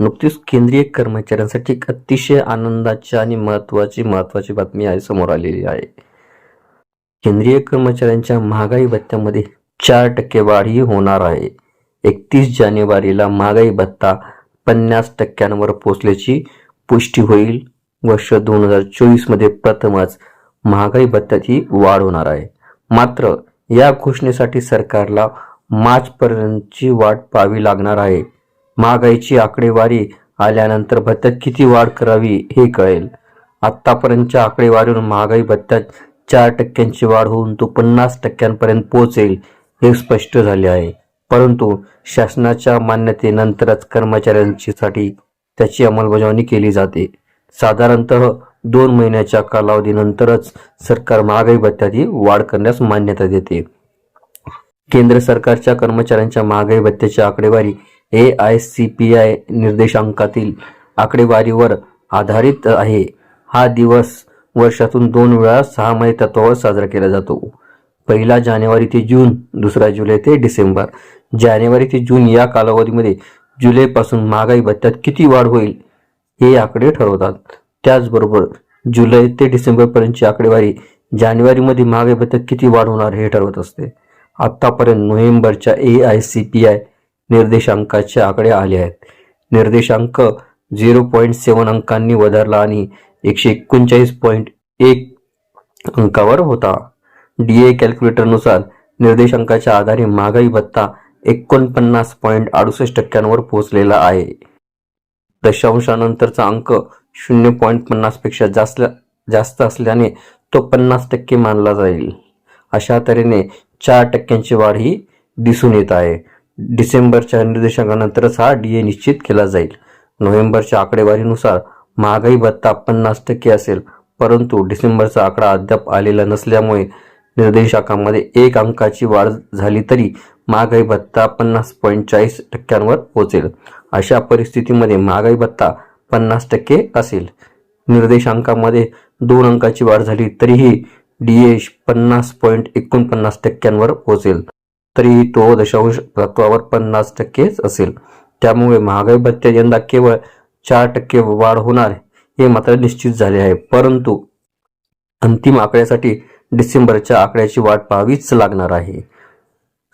नुकतीच केंद्रीय कर्मचाऱ्यांसाठी एक अतिशय आनंदाची आणि महत्वाची महत्वाची बातमी आहे समोर आलेली आहे. केंद्रीय कर्मचाऱ्यांच्या महागाई भत्त्यामध्ये चार टक्के वाढ ही होणार आहे. एकतीस जानेवारीला महागाई भत्ता पन्नास टक्क्यांवर पोचल्याची पुष्टी होईल. वर्ष दोन हजार चोवीसमध्ये प्रथमच महागाई भत्त्यात ही वाढ होणार आहे. मात्र या घोषणेसाठी सरकारला मार्चपर्यंतची वाट पाहावी लागणार आहे. महागाईची आकडेवारी आल्यानंतर भत्त्यात किती वाढ करावी हे कळेल. आत्तापर्यंतच्या आकडेवारीवरून महागाई भत्त्यात चार टक्क्यांची वाढ होऊन तो पन्नास टक्क्यांपर्यंत पोहोचेल हे स्पष्ट झाले आहे. परंतु शासनाच्या मान्यतेनंतरच कर्मचाऱ्यांसाठी त्याची अंमलबजावणी केली जाते. साधारणतः दोन महिन्याच्या कालावधीनंतरच सरकार महागाई भत्त्याची ही वाढ करण्यास मान्यता देते. केंद्र सरकारच्या कर्मचाऱ्यांच्या महागाई भत्त्याची आकडेवारी A I C P I निर्देशांकातील आकडेवारीवर आधारित आहे. हा दिवस वर्षातून दोन वेळा सहा तत्वावर साजरा केला जातो. पहिला जानेवारी ते जून दुसरा जुलै ते डिसेंबर. जानेवारी ते जून या कालावधीमध्ये जुलैपासून महागाई भत्त्यात किती वाढ होईल हे आकडे ठरवतात. त्याचबरोबर जुलै ते डिसेंबरपर्यंतची आकडेवारी जानेवारीमध्ये महागाई भत्त्यात किती वाढ होणार हे ठरवत असते. आत्तापर्यंत नोव्हेंबरच्या A I C P I निर्देशांकाचे आकडे आले आहेत. निर्देशांक झिरो पॉईंट सेवन अंकांनी वधारला आणि एकशे एकोणचाळीस पॉईंट एक अंकावर होता. डी ए कॅल्क्युलेटरनुसार निर्देशांकाच्या आधारे महागाई भत्ता एकोणपन्नास पॉईंट अडुसष्ट टक्क्यांवर पोहोचलेला आहे. दशांशानंतरचा अंक शून्य पॉईंट पन्नासपेक्षा जास्त जास्त असल्याने तो पन्नास टक्के मानला जाईल. अशा तऱ्हेने चार टक्क्यांची वाढ ही दिसून येत आहे. डिसेंबरच्या निर्देशांकानंतरच हा डी ए निश्चित केला जाईल. नोव्हेंबरच्या आकडेवारीनुसार महागाई भत्ता पन्नास टक्के असेल परंतु डिसेंबरचा आकडा अद्याप आलेला नसल्यामुळे निर्देशांकामध्ये एक अंकाची वाढ झाली तरी महागाई भत्ता पन्नास पॉईंट चाळीस टक्क्यांवर पोहोचेल. अशा परिस्थितीमध्ये महागाई भत्ता पन्नास टक्के असेल. निर्देशांकामध्ये दोन अंकाची वाढ झाली तरीही डी एश पन्नास पॉईंट एकोणपन्नास टक्क्यांवर पोहोचेल. तरीही तो दशांश तत्वावर पन्नास टक्केच असेल. त्यामुळे महागाई भत्त्यात यंदा केवळ चार टक्के वाढ होणार हे मात्र निश्चित झाले आहे. परंतु अंतिम आकड्यासाठी डिसेंबरच्या आकड्याची वाट पाहावीच लागणार आहे.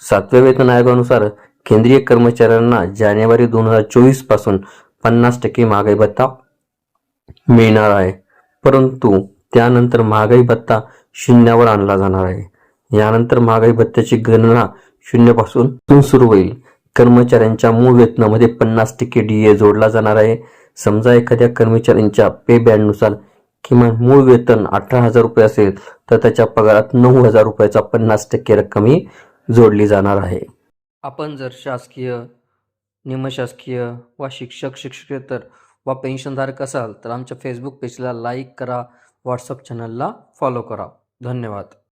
सातव्या वेतन आयोगानुसार केंद्रीय कर्मचाऱ्यांना जानेवारी दोन हजार चोवीसपासून पन्नास टक्के महागाई भत्ता मिळणार आहे. परंतु त्यानंतर महागाई भत्ता शून्यावर आणला जाणार आहे. यानंतर महागाई भत्त्याची गणना शून्यपासून सुरू होईल. कर्मचाऱ्यांच्या मूळ वेतनामध्ये पन्नास टक्के डी ए जोडला जाणार आहे. समजा एखाद्या कर्मचाऱ्यांच्या पे बँडनुसार किमान मूळ वेतन अठरा हजार रुपये असेल तर त्याच्या पगारात नऊ हजार रुपयाचा पन्नास टक्के रक्कम ही जोडली जाणार आहे. आपण जर शासकीय निमशासकीय वा शिक्षक शिक्षकेतर वा पेन्शनधारक असाल तर आमच्या फेसबुक पेजला लाईक करा व्हॉट्सअप चॅनलला फॉलो करा. धन्यवाद.